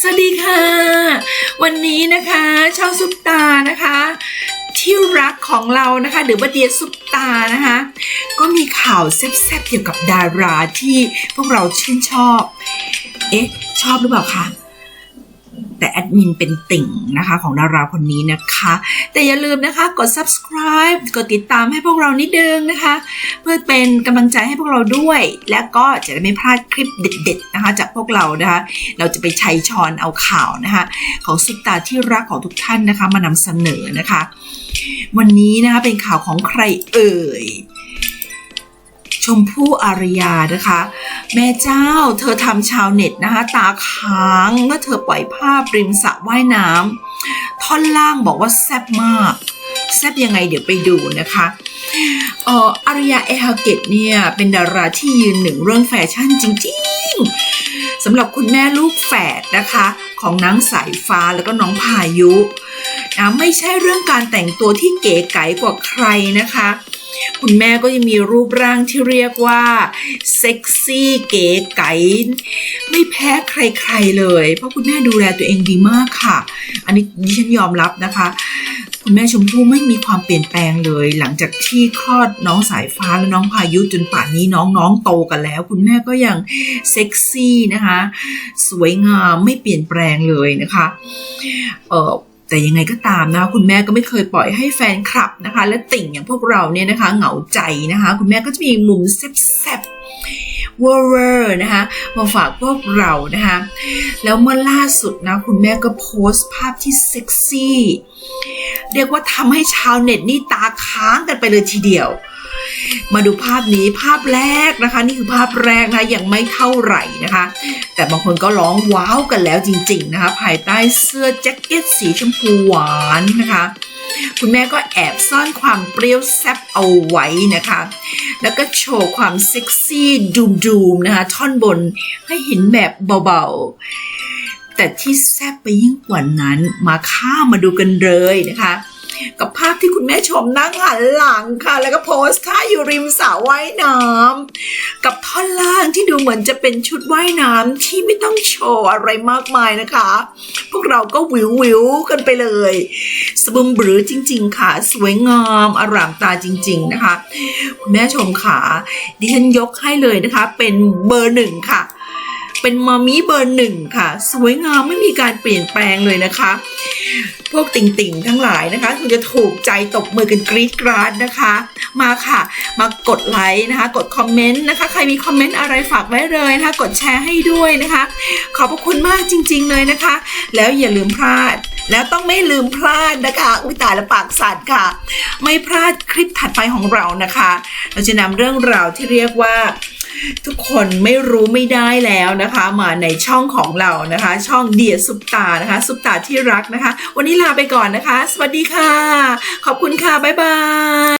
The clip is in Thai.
สวัสดีค่ะ วันนี้นะคะชาวซุปตานะคะ ที่รักของเรานะคะ หรือว่าเดียซุปตานะคะ ก็มีข่าวแซ่บๆเกี่ยวกับดาราที่พวกเราชื่นชอบ เอ๊ะ ชอบหรือเปล่าคะ แต่แอดมินเป็นติ่งนะคะของดาราคนนี้นะคะ แต่อย่าลืมนะคะกด subscribe กดติดตามให้พวกเรานิดนึงนะคะ เพื่อเป็นกำลังใจให้พวกเราด้วย และก็จะได้ไม่พลาดคลิปเด็ด ๆนะคะ จากพวกเรานะคะ เราจะไปชัยชอนเอาข่าวนะคะ ของซุปตาที่รักของทุกท่านนะคะมานำเสนอนะคะ วันนี้นะคะเป็นข่าวของใครเอ่ยชมพู่อารยานะคะ แม่เจ้า เธอทำชาวเน็ตนะคะ ตาค้างเมื่อเธอปล่อยภาพริมสระว่ายน้ำท่อนล่างบอกว่าแซ่บมาก แซ่บยังไงเดี๋ยวไปดูนะคะเอ่ออารยาเอฮาเกตเนี่ย เป็นดาราที่ยืนหนึ่งเรื่องแฟชั่นจริงๆสำหรับคุณแม่ลูกแฝดนะคะ ของนางสายฟ้าแล้วก็น้องพายุนะไม่ใช่เรื่องการแต่งตัวที่เก๋ไก๋กว่าใครนะคะ คุณแม่ก็ยังมีรูปร่างที่เรียกว่าเซ็กซี่เก๋ไก๋ไม่แพ้ใครๆเลย เพราะคุณแม่ดูแลตัวเองดีมากค่ะ อันนี้ดิฉันยอมรับนะคะ คุณแม่ชมพู่ไม่มีความเปลี่ยนแปลงเลย หลังจากที่คลอดน้องสายฟ้าและน้องพายุจนป่านนี้น้องๆโตกันแล้ว คุณแม่ก็ยังเซ็กซี่นะคะ สวยงามไม่เปลี่ยนแปลงเลยนะคะ เออ แต่ยังไงก็ตามนะคะคุณแม่ก็ไม่เคยปล่อยให้แฟนคลับนะคะ และติ่งอย่างพวกเราเนี่ยนะคะ เหงาใจนะคะ คุณแม่ก็จะมีมุมแซ่บๆเวอร์นะคะมาฝากพวกเรานะคะ แล้วเมื่อล่าสุดนะคุณแม่ก็โพสต์ภาพที่เซ็กซี่ เรียกว่าทำให้ชาวเน็ตนี่ตาค้างกันไปเลยทีเดียว มาดูภาพนี้ภาพแรกนะคะ นี่คือภาพแรกนะคะยังไม่เท่าไหร่นะคะ แต่บางคนก็ร้องว้าวกันแล้วจริง ๆ นะคะ ภายใต้เสื้อแจ็คเก็ตสีชมพูหวานนะคะคุณแม่ก็แอบซ่อนความเปรี้ยวแซ่บเอาไว้นะคะ แล้วก็โชว์ความเซ็กซี่ดูมๆนะคะ ท่อนบนให้เห็นแบบเบาๆ แต่ที่แซ่บไปยิ่งกว่านั้นมาข้ามาดูกันเลยนะคะ กับภาพที่คุณแม่ชมนั่งหันหลังค่ะ แล้วก็โพสท่าอยู่ริมสระว่ายน้ำกับท่อนล่างที่ดูเหมือนจะเป็นชุดว่ายน้ำที่ไม่ต้องโชว์อะไรมากมายนะคะ พวกเราก็วิววิวกันไปเลยสบึมบรือจริง ๆ ค่ะ สวยงามอร่ามตาจริง ๆ นะคะ คุณแม่ชมค่ะดิฉันยกให้เลยนะคะ เป็นเบอร์หนึ่งค่ะ เป็นมามีเบอร์หนึ่งค่ะ สวยงามไม่มีการเปลี่ยนแปลงเลยนะคะ พวกติ่งๆทั้งหลายนะคะคุณจะถูกใจตบมือกันกรี๊ดกราดนะคะ มาค่ะ มากดไลค์นะคะ กดคอมเมนต์นะคะ ใครมีคอมเมนต์อะไรฝากไว้เลยนะคะ กดแชร์ให้ด้วยนะคะ ขอบพระคุณมากจริง ๆ เลยนะคะ แล้วอย่าลืมพลาดแล้วต้องไม่ลืมพลาดนะคะ อุ้ยตายละปากสั่นค่ะ ไม่พลาดคลิปถัดไปของเรานะคะ เราจะนำเรื่องราวที่เรียกว่า ทุกคนไม่รู้ไม่ได้แล้วนะคะ มาในช่องของเรานะคะ ช่องเดียสุปตานะคะ สุปตาที่รักนะคะ วันนี้ลาไปก่อนนะคะ สวัสดีค่ะ ขอบคุณค่ะ บ๊ายบาย